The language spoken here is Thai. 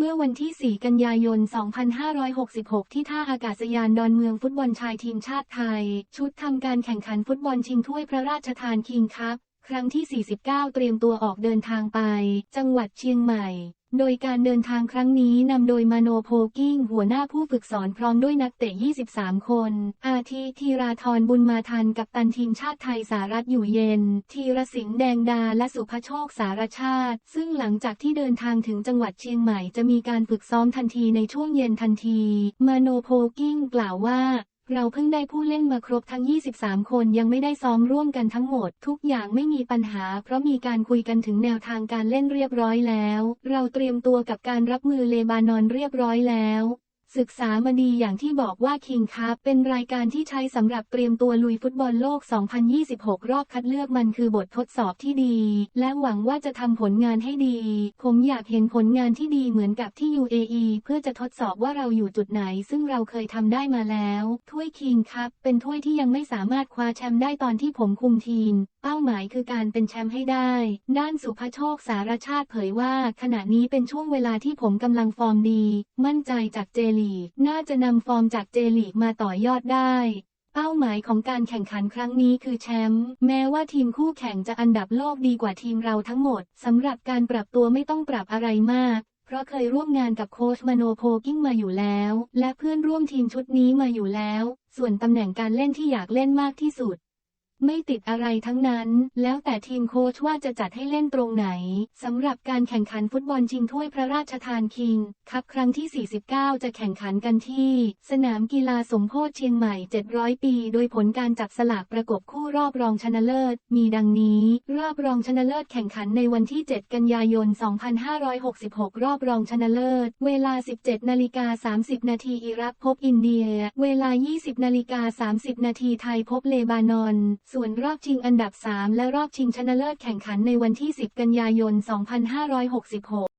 เมื่อวันที่ 4 กันยายน 2566 ที่ท่าอากาศยานดอนเมืองฟุตบอลชายทีมชาติไทย ชุดทำการแข่งขันฟุตบอลชิงถ้วยพระราชทานคิงคัพ ครั้งที่ 49 เตรียมตัวออกเดินทางไป จังหวัดเชียงใหม่ โดยการเดินทางครั้งนี้นำโดยมาโนโพกิ้ง หัวหน้าผู้ฝึกสอนพร้อมด้วยนักเตะ 23 คน อาทิธีราธรบุญมาทันกับตันทีมชาติไทยสารัฐอยู่เย็นธีรสิงห์แดงดาและสุภโชคสารชาติ ซึ่งหลังจากที่เดินทางถึงจังหวัดเชียงใหม่จะมีการฝึกซ้อมทันทีในช่วงเย็นทันที มาโนโพกิ้งกล่าวว่า เราเพิ่งได้ผู้เล่นมาครบทั้ง 23 คนยังไม่ได้ซ้อมร่วมกันทั้งหมด ทุกอย่างไม่มีปัญหา เพราะมีการคุยกันถึงแนวทางการเล่นเรียบร้อยแล้ว เราเตรียมตัวกับการรับมือเลบานอนเรียบร้อยแล้ว ศึกษามาดีอย่างที่บอกว่าคิงคัพเป็นรายการที่ใช้สำหรับเตรียมตัวลุยฟุตบอลโลก 2026 รอบคัดเลือกมันคือบททดสอบที่ดี และหวังว่าจะทำผลงานให้ดี ผมอยากเห็นผลงานที่ดีเหมือนกับที่ UAE เพื่อจะทดสอบว่าเราอยู่จุดไหน ซึ่งเราเคยทำได้มาแล้ว ถ้วยคิงคัพเป็นถ้วยที่ยังไม่สามารถคว้าแชมป์ได้ตอนที่ผมคุมทีม เป้าหมายคือการเป็นแชมป์ให้ได้ ด้านสุภโชคสารชาติเผยว่า ขณะนี้เป็นช่วงเวลาที่ผมกำลังฟอร์มดี มั่นใจจากเจลก น่าจะนำฟอร์มจากเจลีกมาต่อยอดได้ เป้าหมายของการแข่งขันครั้งนี้คือแชมป์ แม้ว่าทีมคู่แข่งจะอันดับโลกดีกว่าทีมเราทั้งหมด สำหรับการปรับตัวไม่ต้องปรับอะไรมาก เพราะเคยร่วมงานกับโค้ชมโนโพกิ้งมาอยู่แล้ว และเพื่อนร่วมทีมชุดนี้มาอยู่แล้ว ส่วนตำแหน่งการเล่นที่อยากเล่นมากที่สุด ไม่ติดอะไรทั้งนั้น แล้วแต่ทีมโค้ชว่าจะจัดให้เล่นตรงไหน สำหรับการแข่งขันฟุตบอลชิงถ้วยพระราชทานคิงคัพครั้งที่ 49 จะแข่งขันกันที่ สนามกีฬาสมโพธิเชียงใหม่ 700 ปี โดยผลการจับสลากประกบคู่รอบรองชนะเลิศ มีดังนี้ รอบรองชนะเลิศแข่งขันในวันที่ 7 กันยายน 2566 รอบรองชนะเลิศ เวลา 17นาฬิกา30 นาทีอิรักพบอินเดีย เวลา 20นาฬิกา30 นาทีไทยพบเลบานอนส่วนรอบชิงอันดับ 3 และรอบชิงชนะเลิศแข่งขันในวันที่ 10 กันยายน 2566